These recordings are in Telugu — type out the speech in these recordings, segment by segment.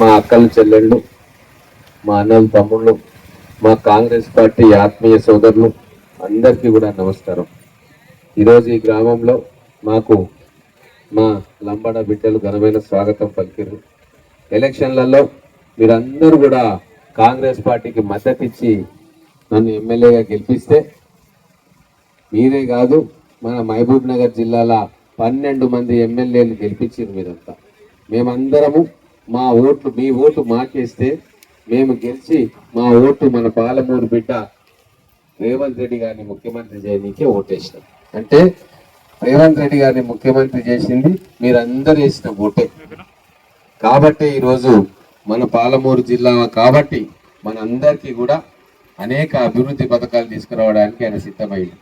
మా అక్కలు చెల్లెళ్ళు మా అన్నలు తమ్ముళ్ళు మా కాంగ్రెస్ పార్టీ ఆత్మీయ సోదరులు అందరికీ కూడా నమస్కారం. ఈరోజు ఈ గ్రామంలో మాకు మా లంబాడ బిడ్డలు ఘనమైన స్వాగతం పలికిర్రు. ఎలక్షన్లలో మీరందరూ కూడా కాంగ్రెస్ పార్టీకి మద్దతు ఇచ్చి నన్ను ఎమ్మెల్యేగా గెలిపిస్తే మీరే కాదు మన మహబూబ్ నగర్ జిల్లాల పన్నెండు మంది ఎమ్మెల్యేలు గెలిపించారు మీరంతా. మేమందరము మా ఓట్లు మీ ఓటు మాకేస్తే మేము గెలిచి మా ఓటు మన పాలమూరు బిడ్డ రేవంత్ రెడ్డి గారిని ముఖ్యమంత్రి చేయనీకే ఓటేసినాం. అంటే రేవంత్ రెడ్డి గారిని ముఖ్యమంత్రి చేసింది మీరందరూ వేసిన ఓటే. కాబట్టి ఈరోజు మన పాలమూరు జిల్లా కాబట్టి మనందరికీ కూడా అనేక అభివృద్ధి పథకాలు తీసుకురావడానికి ఆయన సిద్ధమైంది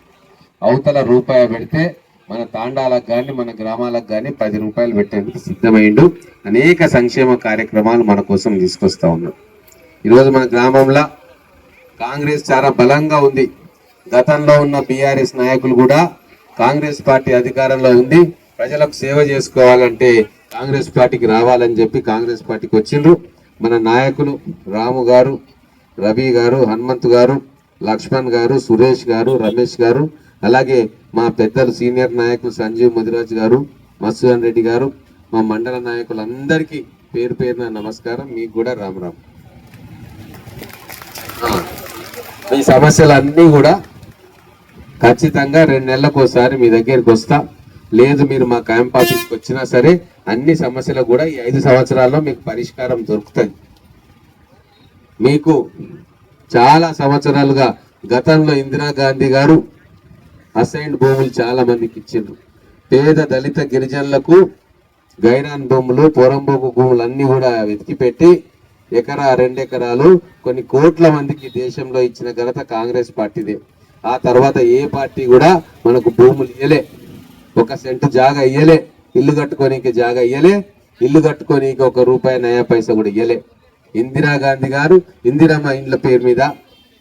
అవతల రూపాయి పెడితే మన తాండాలకు కానీ మన గ్రామాలకు కానీ పది రూపాయలు పెట్టేందుకు సిద్ధమైండు. అనేక సంక్షేమ కార్యక్రమాలు మన కోసం తీసుకొస్తా ఉన్నాం. ఈరోజు మన గ్రామంలో కాంగ్రెస్ చాలా బలంగా ఉంది. గతంలో ఉన్న బీఆర్ఎస్ నాయకులు కూడా కాంగ్రెస్ పార్టీ అధికారంలో ఉంది. ప్రజలకు సేవ చేసుకోవాలంటే కాంగ్రెస్ పార్టీకి రావాలని చెప్పి కాంగ్రెస్ పార్టీకి వచ్చిండ్రు. మన నాయకులు రాము గారు రవి గారు హనుమంత్ గారు లక్ష్మణ్ గారు సురేష్ గారు రమేష్ గారు అలాగే మా పెద్దలు సీనియర్ నాయకులు సంజీవ్ ముదిరాజ్ గారు మత్స్యన్ రెడ్డి గారు మా మండల నాయకులందరికీ పేరు పేరున నమస్కారం. మీకు కూడా రామ్ రామ్. మీ సమస్యలన్నీ కూడా ఖచ్చితంగా రెండు నెలలకు ఒకసారి మీ దగ్గరికి వస్తా. లేదు మీరు మా క్యాంప్ ఆఫీస్కి వచ్చినా సరే అన్ని సమస్యలు కూడా ఈ ఐదు సంవత్సరాల్లో మీకు పరిష్కారం దొరుకుతుంది మీకు చాలా సంవత్సరాలుగా గతంలో ఇందిరాగాంధీ గారు అసైన్డ్ భూములు చాలా మందికి ఇచ్చిండ్రు. పేద దళిత గిరిజనులకు గైరాన్ భూములు పొరంబోకు భూములు అన్ని కూడా వెతికి పెట్టి ఎకరా రెండెకరాలు కొన్ని కోట్ల మందికి దేశంలో ఇచ్చిన ఘనత కాంగ్రెస్ పార్టీదే. ఆ తర్వాత ఏ పార్టీ కూడా మనకు భూములు ఇయ్యలే. ఒక సెంటు జాగా ఇయ్యలే. ఇల్లు కట్టుకోనికి జాగా ఇయ్యలే. ఇల్లు కట్టుకోనీకి ఒక రూపాయి నయా పైస కూడా ఇయ్యలే. ఇందిరాగాంధీ గారు ఇందిరమ్మ ఇండ్ల పేరు మీద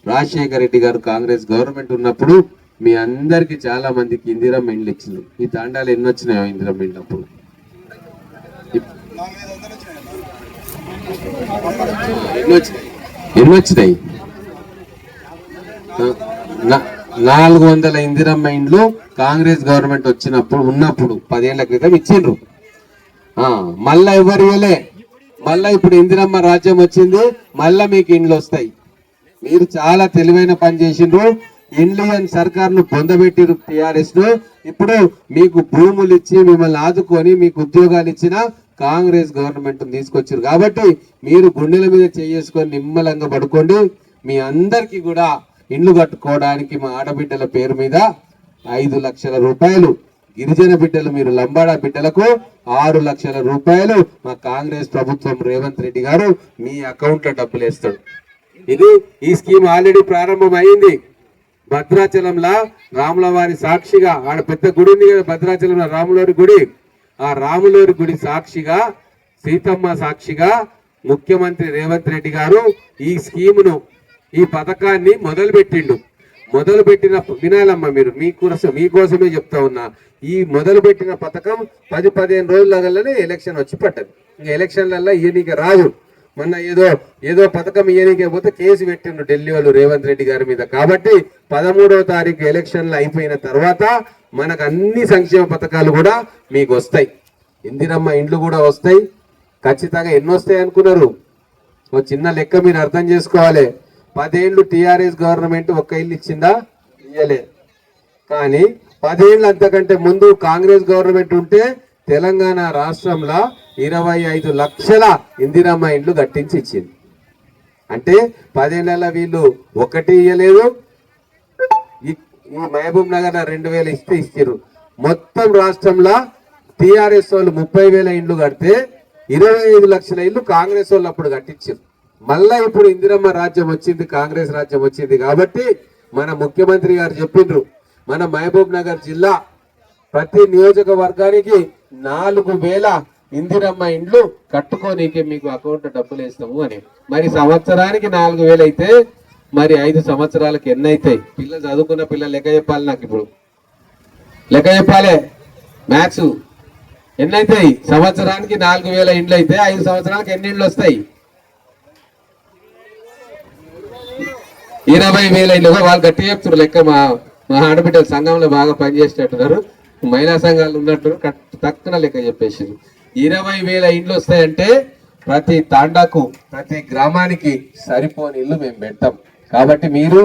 రాజశేఖర రెడ్డి గారు కాంగ్రెస్ గవర్నమెంట్ ఉన్నప్పుడు మీ అందరికి చాలా మందికి ఇందిరమ్మ మెండ్లు ఇచ్చింది. ఈ తాండాలు ఎన్ని వచ్చినాయో ఇందిరమ్మ ఇండ్లు అప్పుడు ఎన్ని వచ్చినాయి? నాలుగు వందల ఇందిరమ్మ ఇండ్లు కాంగ్రెస్ గవర్నమెంట్ వచ్చినప్పుడు ఉన్నప్పుడు పదేళ్ళ క్రితం ఇచ్చిండ్రు. ఆ, మళ్ళా ఎవరు ఇవ్వలే? మళ్ళా ఇప్పుడు ఇందిరమ్మ రాజ్యం వచ్చింది మళ్ళా మీకు ఇండ్లు వస్తాయి. మీరు చాలా తెలివైన పని చేసిండ్రు. ఇండియన్ సర్కార్ను పొందబెట్టిరు టిఆర్ఎస్ను ఇప్పుడు మీకు భూములు ఇచ్చి మిమ్మల్ని ఆదుకొని మీకు ఉద్యోగాలు ఇచ్చిన కాంగ్రెస్ గవర్నమెంట్ తీసుకొచ్చారు. కాబట్టి మీరు గుండెల మీద చేసుకొని నిమ్మలంగా పడుకోండి. మీ అందరికీ కూడా ఇండ్లు కట్టుకోవడానికి మా ఆడబిడ్డల పేరు మీద ఐదు లక్షల రూపాయలు. గిరిజన బిడ్డలు మీరు లంబాడా బిడ్డలకు ఆరు లక్షల రూపాయలు. మా కాంగ్రెస్ ప్రభుత్వం రేవంత్ రెడ్డి గారు మీ అకౌంట్లో డబ్బులు వేస్తాడు ఇది ఈ స్కీమ్ ఆల్రెడీ ప్రారంభం అయింది భద్రాచలంలో రాముల వారి సాక్షిగా ఆడ పెద్ద గుడి ఉంది కదా భద్రాచలంలో రాములవారి గుడి. ఆ రాములవారి గుడి సాక్షిగా సీతమ్మ సాక్షిగా ముఖ్యమంత్రి రేవంత్ రెడ్డి గారు ఈ స్కీమును ఈ పథకాన్ని మొదలుపెట్టిండు. మొదలుపెట్టిన మొదలు వినాలమ్మ మీరు మీకోసం మీకోసమే చెప్తా ఉన్నా. ఈ మొదలుపెట్టిన పథకం పది పదిహేను రోజుల ఎలక్షన్ వచ్చి పట్టదు ఇంకా ఎలక్షన్లలో ఈయనకి రాదు. మొన్న ఏదో ఏదో పథకం ఇయ్యనికే పోతే కేసు పెట్టిండు ఢిల్లీ వాళ్ళు రేవంత్ రెడ్డి గారి మీద. కాబట్టి పదమూడవ తారీఖు ఎలక్షన్లు అయిపోయిన తర్వాత మనకు అన్ని సంక్షేమ పథకాలు కూడా మీకు వస్తాయి. ఇందిరమ్మ ఇండ్లు కూడా వస్తాయి. ఖచ్చితంగా ఎన్ని వస్తాయి అనుకున్నారు? ఓ చిన్న లెక్క మీరు అర్థం చేసుకోవాలి. పదేళ్ళు టీఆర్ఎస్ గవర్నమెంట్ ఒక్క ఇల్లు ఇచ్చిందా? ఇయ్యలే. కానీ పదేళ్ళు అంతకంటే ముందు కాంగ్రెస్ గవర్నమెంట్ ఉంటే తెలంగాణ రాష్ట్రంలో ఇరవై ఐదు లక్షల ఇందిరమ్మ ఇండ్లు కట్టించి ఇచ్చింది అంటే పదేళ్ళ వీళ్ళు ఒకటి ఇయ్యలేదు. ఈ మహబూబ్ నగర్ రెండు వేలు ఇస్తే ఇస్తారు మొత్తం రాష్ట్రంలో టీఆర్ఎస్ వాళ్ళు ముప్పై వేల ఇండ్లు కడితే ఇరవై ఐదు లక్షల ఇల్లు కాంగ్రెస్ వాళ్ళు అప్పుడు కట్టించారు మళ్ళా ఇప్పుడు ఇందిరమ్మ రాజ్యం వచ్చింది కాంగ్రెస్ రాజ్యం వచ్చింది కాబట్టి మన ముఖ్యమంత్రి గారు చెప్పిండ్రు మన మహబూబ్ నగర్ జిల్లా ప్రతి నియోజకవర్గానికి నాలుగు వేల ఇందిరమ్మ ఇండ్లు కట్టుకోనీకే మీకు అకౌంట్ డబ్బులు వేస్తాము అని. మరి సంవత్సరానికి నాలుగు వేలు అయితే మరి ఐదు సంవత్సరాలకు ఎన్ని అవుతాయి పిల్లలు చదువుకున్న పిల్లలు లెక్క చెప్పాలి నాకు ఇప్పుడు. లెక్క చెప్పాలి. మ్యాథ్స్ ఎన్ని అవుతాయి సంవత్సరానికి నాలుగు వేల ఇండ్లు అయితే ఐదు సంవత్సరాలకు ఎన్ని ఇండ్లు వస్తాయి? ఇరవై వేల ఇండ్లు వాళ్ళు గట్టి చెప్తున్నారు. లెక్క మా మా ఆడబిడ్డల సంఘంలో బాగా పనిచేసేటట్టున్నారు. మహిళా సంఘాలు ఉన్నట్టు తక్కువ లెక్క చెప్పేసి ఇరవై వేల ఇండ్లు వస్తాయంటే ప్రతి తాండాకు ప్రతి గ్రామానికి సరిపోని ఇల్లు మేము పెట్టాం. కాబట్టి మీరు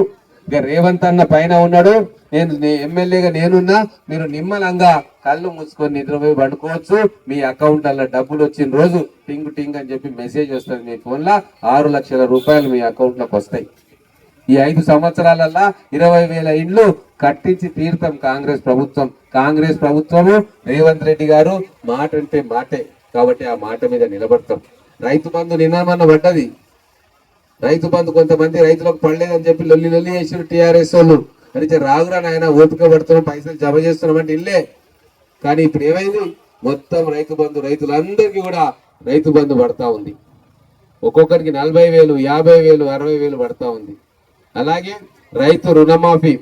ఇక రేవంత్ అన్న పైన ఉన్నాడు నేను ఎమ్మెల్యేగా నేనున్నా మీరు నిమ్మలంగా కళ్ళు మూసుకొని నిద్రపోయి పడుకోవచ్చు. మీ అకౌంట్ అలా డబ్బులు వచ్చిన రోజు టింగ్ టింగ్ అని చెప్పి మెసేజ్ వస్తుంది మీ ఫోన్లో. ఆరు లక్షల రూపాయలు మీ అకౌంట్లోకి వస్తాయి. ఈ ఐదు సంవత్సరాలల్లా ఇరవై వేల ఇండ్లు కట్టించి తీర్థం కాంగ్రెస్ ప్రభుత్వం. కాంగ్రెస్ ప్రభుత్వము రేవంత్ రెడ్డి గారు మాట అంటే మాటే. కాబట్టి ఆ మాట మీద నిలబడతాం. రైతు బంధు నిన్నమన్న పడ్డది. రైతు బంధు కొంతమంది రైతులకు పడలేదని చెప్పి లొల్లి లొల్లి చేసిన టీఆర్ఎస్ వాళ్ళు. అని రాగురా నాయన ఓపిక పడుతున్నాం పైసలు జమ చేస్తున్నాం అంటే ఇల్లే. కానీ ఇప్పుడు ఏమైంది? మొత్తం రైతు బంధు రైతులందరికీ కూడా రైతు బంధు పడతా ఉంది. ఒక్కొక్కరికి నలభై వేలు యాభై వేలు అరవై వేలు పడతా ఉంది. అలాగే రైతు రుణమాఫీ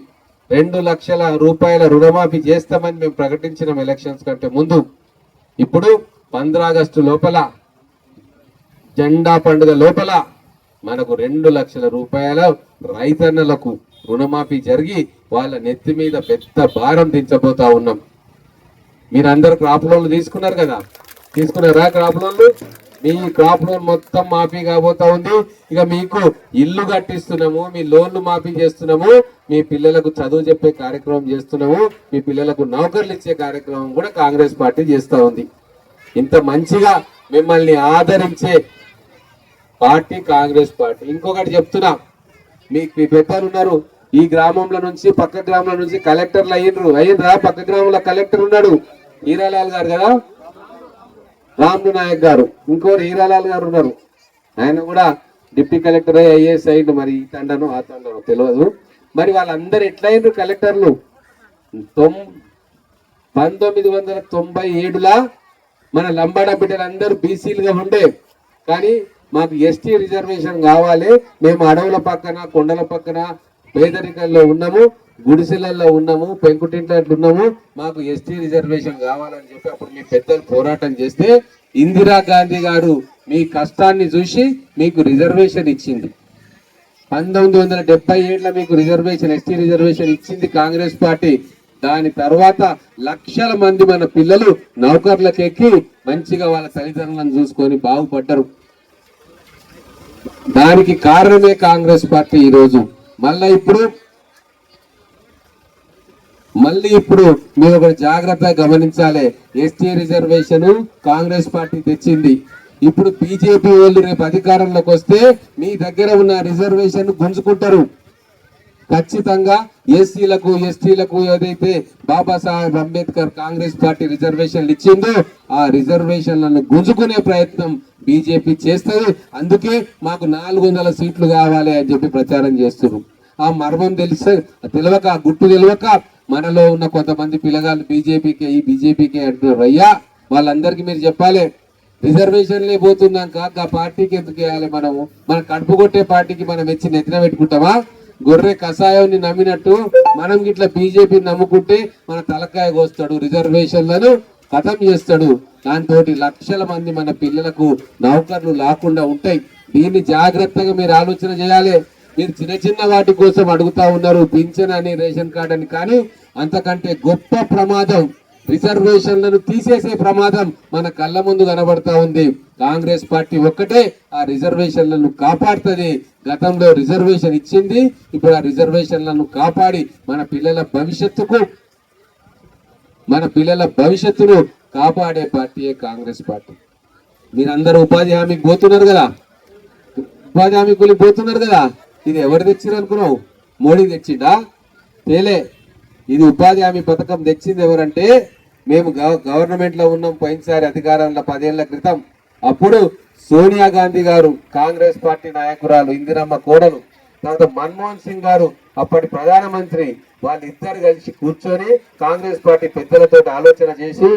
రెండు లక్షల రూపాయల రుణమాఫీ చేస్తామని మేము ప్రకటించిన ఎలక్షన్స్ కంటే ముందు. ఇప్పుడు పంద్రా ఆగస్టు లోపల జెండా పండుగ లోపల మనకు రెండు లక్షల రూపాయల రైతన్నలకు రుణమాఫీ జరిగి వాళ్ళ నెత్తి మీద పెద్ద భారం దించబోతా ఉన్నాం. మీరందరు క్రాప్ లోన్లు తీసుకున్నారు కదా? తీసుకున్నారా క్రాప్ లోన్లు? మీ క్రాప్ లోన్ మొత్తం మాఫీ కాబోతా ఉంది. ఇక మీకు ఇల్లు కట్టిస్తున్నాము మీ లోన్లు మాఫీ చేస్తున్నాము మీ పిల్లలకు చదువు చెప్పే కార్యక్రమం చేస్తున్నాము మీ పిల్లలకు నౌకర్లు ఇచ్చే కార్యక్రమం కూడా కాంగ్రెస్ పార్టీ చేస్తూ ఉంది. ఇంత మంచిగా మిమ్మల్ని ఆదరించే పార్టీ కాంగ్రెస్ పార్టీ. ఇంకొకటి చెప్తున్నా మీకు మీ పెద్దలు ఉన్నారు. ఈ గ్రామంలో నుంచి పక్క గ్రామంలో నుంచి కలెక్టర్లు అయ్యిండ్రు. అయ్యిండ్రా పక్క గ్రామంలో కలెక్టర్ ఉన్నాడు. హీరాలాల్ గారు కదా? రాములు నాయక్ గారు ఇంకోటి హీరాలాల్ గారు ఉన్నారు. ఆయన కూడా డిప్యూటీ కలెక్టర్ ఐఏఎస్ అయ్యిండు. మరి ఈ తండను ఆ తండను తెలియదు మరి వాళ్ళందరూ ఎట్లయిండ్రు కలెక్టర్లు? తొం పంతొమ్మిది వందల తొంభై ఏడులా మన లంబాడ బిడ్డలందరూ బీసీలుగా ఉండే. కానీ మాకు ఎస్టీ రిజర్వేషన్ కావాలి. మేము అడవుల పక్కన కొండల పక్కన పేదరికంలో ఉన్నాము. గుడిసెలలో ఉన్నాము పెంకుటింట్లో ఉన్నాము. మాకు ఎస్టీ రిజర్వేషన్ కావాలని చెప్పి అప్పుడు మీ పెద్దలు పోరాటం చేస్తే ఇందిరా గాంధీ గారు మీ కష్టాన్ని చూసి మీకు రిజర్వేషన్ ఇచ్చింది. పంతొమ్మిది వందల డెబ్బై ఏడులో మీకు రిజర్వేషన్ ఎస్టీ రిజర్వేషన్ ఇచ్చింది కాంగ్రెస్ పార్టీ. దాని తర్వాత లక్షల మంది మన పిల్లలు నౌకర్లకు ఎక్కి మంచిగా వాళ్ళ తల్లిదండ్రులను చూసుకొని బాగుపడ్డారు. దానికి కారణమే కాంగ్రెస్ పార్టీ ఈరోజు. మళ్ళా ఇప్పుడు మళ్ళీ ఇప్పుడు మీరు ఒకటి జాగ్రత్తగా గమనించాలి. ఎస్టీ రిజర్వేషన్ కాంగ్రెస్ పార్టీ తెచ్చింది. ఇప్పుడు బీజేపీ వాళ్ళు రేపు అధికారంలోకి వస్తే మీ దగ్గర ఉన్న రిజర్వేషన్ గుంజుకుంటారు. ఖచ్చితంగా ఎస్సీలకు ఎస్టీలకు ఏదైతే బాబాసాహెబ్ అంబేద్కర్ కాంగ్రెస్ పార్టీ రిజర్వేషన్లు ఇచ్చిందో ఆ రిజర్వేషన్లను గుంజుకునే ప్రయత్నం బీజేపీ చేస్తుంది. అందుకే మాకు నాలుగు వందల సీట్లు కావాలి అని చెప్పి ప్రచారం చేస్తున్నారు. ఆ మర్మం తెలిసే తెలియక గుట్టు తెలియక మనలో ఉన్న కొంతమంది పిల్లగాళ్ళు బీజేపీకి ఈ బీజేపీకి అంటున్నారు. అయ్యా వాళ్ళందరికీ మీరు చెప్పాలి. రిజర్వేషన్లే పోతున్నాక ఆ పార్టీకి ఎందుకు వేయాలి మనము? మన కడుపు కొట్టే పార్టీకి మనం వచ్చి నెత్తిన పెట్టుకుంటామా? గొర్రె కషాయాన్ని నమ్మినట్టు మనం ఇట్లా బీజేపీ నమ్ముకుంటే మన తలకాయ కోస్తాడు రిజర్వేషన్లను ఖతం చేస్తాడు. దాంతో లక్షల మంది మన పిల్లలకు నౌకర్లు లేకుండా ఉంటాయి. దీన్ని జాగ్రత్తగా మీరు ఆలోచన చేయాలి. మీరు చిన్న చిన్న వాటి కోసం అడుగుతా ఉన్నారు. పింఛన్ అని రేషన్ కార్డ్ అని. కానీ అంతకంటే గొప్ప ప్రమాదం రిజర్వేషన్లను తీసేసే ప్రమాదం మన కళ్ళ ముందు కనబడతా ఉంది. కాంగ్రెస్ పార్టీ ఒక్కటే ఆ రిజర్వేషన్లను కాపాడుతుంది. గతంలో రిజర్వేషన్ ఇచ్చింది ఇప్పుడు ఆ రిజర్వేషన్లను కాపాడి మన పిల్లల భవిష్యత్తుకు మన పిల్లల భవిష్యత్తును కాపాడే పార్టీయే కాంగ్రెస్ పార్టీ. మీరందరూ ఉపాధి హామీకి పోతున్నారు కదా? ఉపాధి హామీ కూలి పోతున్నారు కదా? ఇది ఎవరు తెచ్చిరనుకున్నావు? మోడీ తెచ్చిండా? తేలే. ఇది ఉపాధి హామీ పథకం తెచ్చింది ఎవరంటే మేము గవర్నమెంట్లో ఉన్నాం పోయినసారి అధికారంలో పదేళ్ళ క్రితం. అప్పుడు సోనియా గాంధీ గారు కాంగ్రెస్ పార్టీ నాయకురాలు ఇందిరమ్మ కోడలు తర్వాత మన్మోహన్ సింగ్ గారు అప్పటి ప్రధానమంత్రి వాళ్ళిద్దరు కలిసి కూర్చొని కాంగ్రెస్ పార్టీ పెద్దలతో ఆలోచన చేసి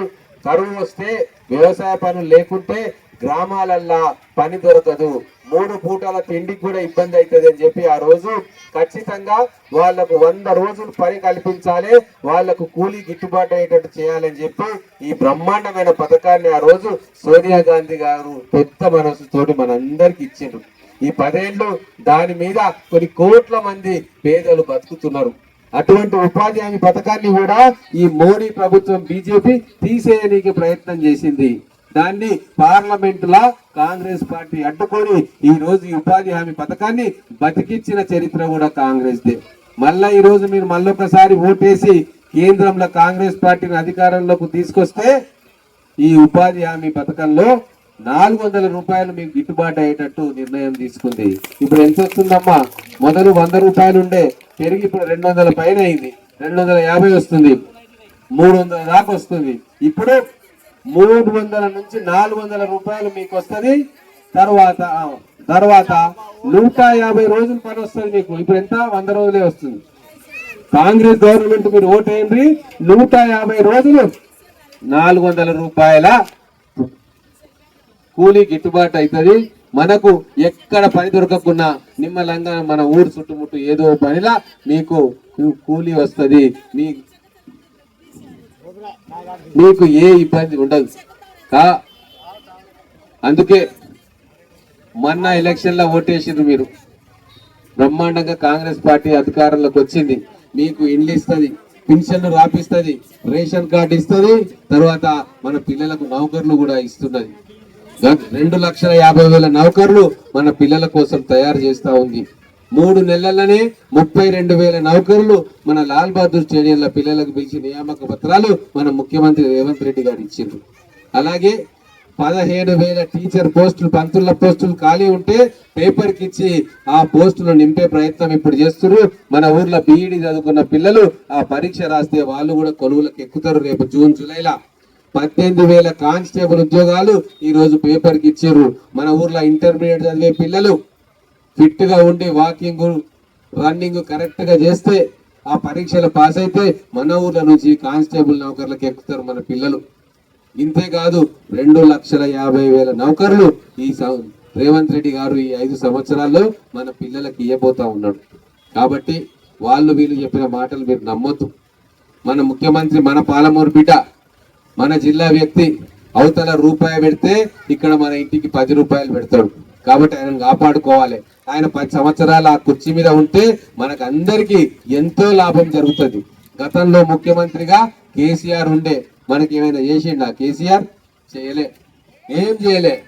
కరువు వస్తే వ్యవసాయ పనులు లేకుంటే గ్రామాలల్లా పని దొరకదు. మూడు పూటల తిండికి కూడా ఇబ్బంది అవుతుంది అని చెప్పి ఆ రోజు ఖచ్చితంగా వాళ్ళకు వంద రోజులు పని కల్పించాలి. వాళ్ళకు కూలీ గిట్టుబాటు అయ్యేటట్టు చేయాలని చెప్పి ఈ బ్రహ్మాండమైన పథకాన్ని ఆ రోజు సోనియా గాంధీ గారు పెద్ద మనసుతోటి మనందరికి ఇచ్చిండ్రు. ఈ పదేళ్ళు దాని మీద కొన్ని కోట్ల మంది పేదలు బతుకుతున్నారు. అటువంటి ఉపాధి హామీ పథకాన్ని కూడా ఈ మోడీ ప్రభుత్వం బీజేపీ తీసేయడానికి ప్రయత్నం చేసింది. దాన్ని పార్లమెంట్ లా కాంగ్రెస్ పార్టీ అడ్డుకొని ఈ రోజు ఈ ఉపాధి హామీ పథకాన్ని బతికించిన చరిత్ర కూడా కాంగ్రెస్ దే మళ్ళా ఈ రోజు మీరు మళ్ళొకసారి ఓటేసి కేంద్రంలో కాంగ్రెస్ పార్టీని అధికారంలోకి తీసుకొస్తే ఈ ఉపాధి హామీ పథకంలో నాలుగు వందల రూపాయలు మీకు గిట్టుబాటు అయ్యేటట్టు నిర్ణయం తీసుకుంది. ఇప్పుడు ఎంత వస్తుందమ్మా? మొదలు వంద రూపాయలు ఉండే పెరిగి ఇప్పుడు రెండు వందల పైన అయింది. రెండు వందల యాభై వస్తుంది. మూడు వందల దాకా వస్తుంది. ఇప్పుడు మూడు వందల నుంచి నాలుగు వందల రూపాయలు మీకు వస్తుంది తర్వాత తర్వాత నూట యాభై రోజులు పని వస్తుంది మీకు. ఇప్పుడు ఎంత? వంద రోజులే వస్తుంది. కాంగ్రెస్ గవర్నమెంట్ మీరు ఓటేయండి. నూట యాభై రోజులు నాలుగు వందల రూపాయల కూలీ గిట్టుబాటు అవుతుంది మనకు ఎక్కడ పని దొరకకున్నా నిమ్మలంగా మన ఊరు చుట్టుముట్టు ఏదో పనిలా మీకు కూలీ వస్తుంది. మీ మీకు ఏ ఇబ్బంది ఉండదు. కా? అందుకే మొన్న ఎలక్షన్లో ఓటేసిండ్రు మీరు. బ్రహ్మాండంగా కాంగ్రెస్ పార్టీ అధికారంలోకి వచ్చింది. మీకు ఇండ్లు ఇస్తుంది పింఛన్లు రాపిస్తుంది రేషన్ కార్డు ఇస్తుంది తర్వాత మన పిల్లలకు నౌకర్లు కూడా ఇస్తున్నది. రెండు లక్షల యాభై వేల నౌకర్లు మన పిల్లల కోసం తయారు చేస్తా ఉంది. మూడు నెలలనే ముప్పై రెండు వేల నౌకర్లు మన లాల్ బహదూర్ స్టేడియంలో పిల్లలకు పిలిచి నియామక పత్రాలు మన ముఖ్యమంత్రి రేవంత్ రెడ్డి గారు ఇచ్చిండ్రు. అలాగే పదహేడు వేల టీచర్ పోస్టులు పంతుల పోస్టులు ఖాళీ ఉంటే పేపర్కి ఇచ్చి ఆ పోస్టులు నింపే ప్రయత్నం ఇప్పుడు చేస్తున్నారు మన ఊర్లో బీఈడి చదువుకున్న పిల్లలు ఆ పరీక్ష రాస్తే వాళ్ళు కూడా కొలువులకు ఎక్కుతారు రేపు జూన్ జూలైలా. పద్దెనిమిది వేల కానిస్టేబుల్ ఉద్యోగాలు ఈరోజు పేపర్కి ఇచ్చారు మన ఊర్లో ఇంటర్మీడియట్ చదివే పిల్లలు ఫిట్గా ఉండి వాకింగ్ రన్నింగ్ కరెక్ట్గా చేస్తే ఆ పరీక్షలు పాస్ అయితే మన ఊర్ల నుంచి కానిస్టేబుల్ నౌకర్లకు ఎక్కుతారు మన పిల్లలు. ఇంతేకాదు రెండు లక్షల యాభై వేల నౌకర్లు ఈ రేవంత్ రెడ్డి గారు ఈ ఐదు సంవత్సరాల్లో మన పిల్లలకి ఇవ్వబోతా ఉన్నాడు. కాబట్టి వాళ్ళు వీళ్ళు చెప్పిన మాటలు మీరు నమ్మొద్దు. మన ముఖ్యమంత్రి మన పాలమూరు బిడ్డ మన జిల్లా వ్యక్తి అవతల రూపాయి పెడితే ఇక్కడ మన ఇంటికి పది రూపాయలు పెడతాడు. కాబట్టి ఆయన కాపాడుకోవాలి. ఆయన పది సంవత్సరాలు ఆ కుర్చీ మీద ఉంటే మనకు అందరికీ ఎంతో లాభం జరుగుతుంది. గతంలో ముఖ్యమంత్రిగా కేసీఆర్ ఉండే మనకి ఏమైనా చేసిండా? కేసీఆర్ చేయలే. ఏం చేయలే.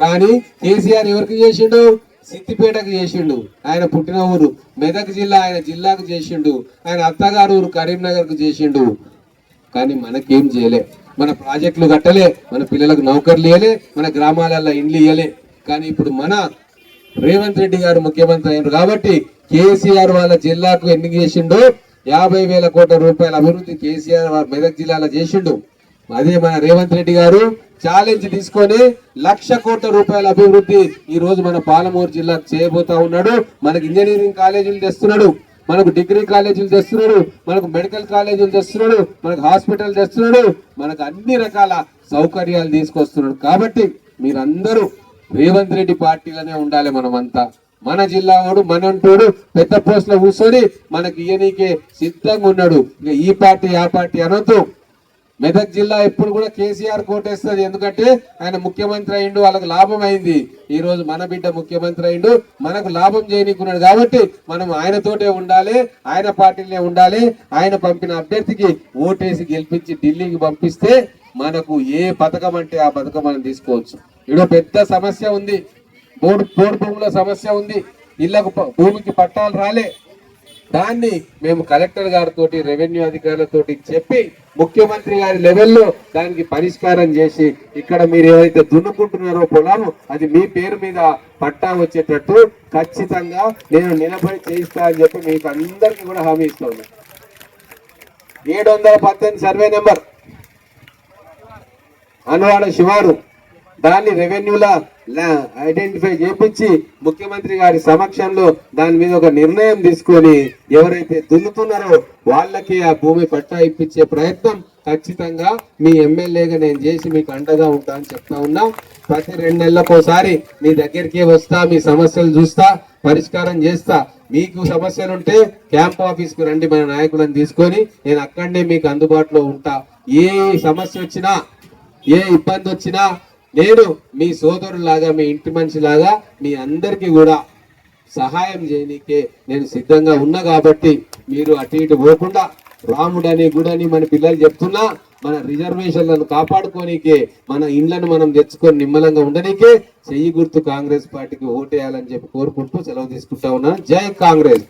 కానీ కేసీఆర్ ఎవరికి చేసిండు? సిద్దిపేటకు చేసిండు. ఆయన పుట్టిన ఊరు మెదక్ జిల్లా ఆయన జిల్లాకు చేసిండు. ఆయన అత్తగారు ఊరు కరీంనగర్కు చేసిండు. కానీ మనకేం చేయలే. మన ప్రాజెక్టులు కట్టలే మన పిల్లలకు నౌకర్లు ఇవ్వలే మన గ్రామాలలో ఇండ్లు ఇవ్వలే కానీ ఇప్పుడు మన రేవంత్ రెడ్డి గారు ముఖ్యమంత్రి అయినారు కాబట్టి కేసీఆర్ వాళ్ళ జిల్లాకు ఎన్ని చేసిండు? యాభై వేల కోట్ల రూపాయల అభివృద్ధి కేసీఆర్ మెదక్ జిల్లాలో చేసిండు. అదే మన రేవంత్ రెడ్డి గారు ఛాలెంజ్ తీసుకొని లక్ష కోట్ల రూపాయల అభివృద్ధి ఈ రోజు మన పాలమూరు జిల్లాకు చేయబోతా ఉన్నాడు. మనకు ఇంజనీరింగ్ కాలేజీలు తెస్తున్నాడు. మనకు డిగ్రీ కాలేజీలు తెస్తున్నాడు. మనకు మెడికల్ కాలేజీలు తెస్తున్నాడు. మనకు హాస్పిటల్ తెస్తున్నాడు. మనకు అన్ని రకాల సౌకర్యాలు తీసుకొస్తున్నాడు. కాబట్టి మీరందరూ రేవంత్ రెడ్డి పార్టీలోనే ఉండాలి మనమంతా. మన జిల్లా వాడు మనంటోడు పెద్ద పోస్ట్లో కూర్చొని మనకి ఇయనీకే సిద్ధంగా ఉన్నాడు. ఈ పార్టీ ఆ పార్టీ అనొద్దు. మెదక్ జిల్లా ఎప్పుడు కూడా కేసీఆర్ కోటేస్తుంది. ఎందుకంటే ఆయన ముఖ్యమంత్రి అయిండు వాళ్ళకి లాభం అయింది. ఈ రోజు మన బిడ్డ ముఖ్యమంత్రి అయిండు మనకు లాభం చేయనీకున్నాడు కాబట్టి మనం ఆయనతోటే ఉండాలి ఆయన పార్టీలనే ఉండాలి. ఆయన పంపిన అభ్యర్థికి ఓటేసి గెలిపించి ఢిల్లీకి పంపిస్తే మనకు ఏ పథకం అంటే ఆ పథకం మనం తీసుకోవచ్చు. ఇక్కడ పెద్ద సమస్య ఉంది. బోర్డు బోర్డు భూముల సమస్య ఉంది. ఇళ్ళకు భూమికి పట్టాలు రాలే. దాన్ని మేము కలెక్టర్ గారితో రెవెన్యూ అధికారులతో చెప్పి ముఖ్యమంత్రి గారి లెవెల్లో దానికి పరిష్కారం చేసి ఇక్కడ మీరు ఏదైతే దున్నుకుంటున్నారో పొలం అది మీ పేరు మీద పట్టా వచ్చేటట్టు ఖచ్చితంగా నేను నిలబడి చేయిస్తా అని చెప్పి మీకు అందరికీ కూడా హామీ ఇస్తాను ఏడు వందల పద్దెనిమిది సర్వే నెంబర్. అనువాడ శివారు. దాన్ని రెవెన్యూలా ఐడెంటిఫై చేపించి ముఖ్యమంత్రి గారి సమక్షంలో దాని మీద ఒక నిర్ణయం తీసుకొని ఎవరైతే దున్నుతున్నారో వాళ్ళకి ఆ భూమి పట్టా ఇప్పించే ప్రయత్నం ఖచ్చితంగా మీ ఎమ్మెల్యేగా నేను చేసి మీకు అండగా ఉంటా అని చెప్తా ఉన్నా. ప్రతి రెండు నెలలకోసారి మీ దగ్గరికి వస్తా మీ సమస్యలు చూస్తా పరిష్కారం చేస్తా. మీకు సమస్యలు ఉంటే క్యాంప్ ఆఫీస్కు రండి మన నాయకులను తీసుకొని నేను అక్కడనే మీకు అందుబాటులో ఉంటా. ఏ సమస్య వచ్చినా ఏ ఇబ్బంది వచ్చినా నేను మీ సోదరులాగా మీ ఇంటి మనిషిలాగా మీ అందరికీ కూడా సహాయం చేయనీకే నేను సిద్ధంగా ఉన్నా కాబట్టి మీరు అటు ఇటు పోకుండా రాముడని గుడని మన పిల్లలు చెప్తున్నా మన రిజర్వేషన్లను కాపాడుకోనికే మన ఇండ్లను మనం తెచ్చుకొని నిమ్మలంగా ఉండనీకే చెయ్యి గుర్తు కాంగ్రెస్ పార్టీకి ఓటేయాలని చెప్పి కోరుకుంటూ సెలవు తీసుకుంటా ఉన్నాను. జై కాంగ్రెస్!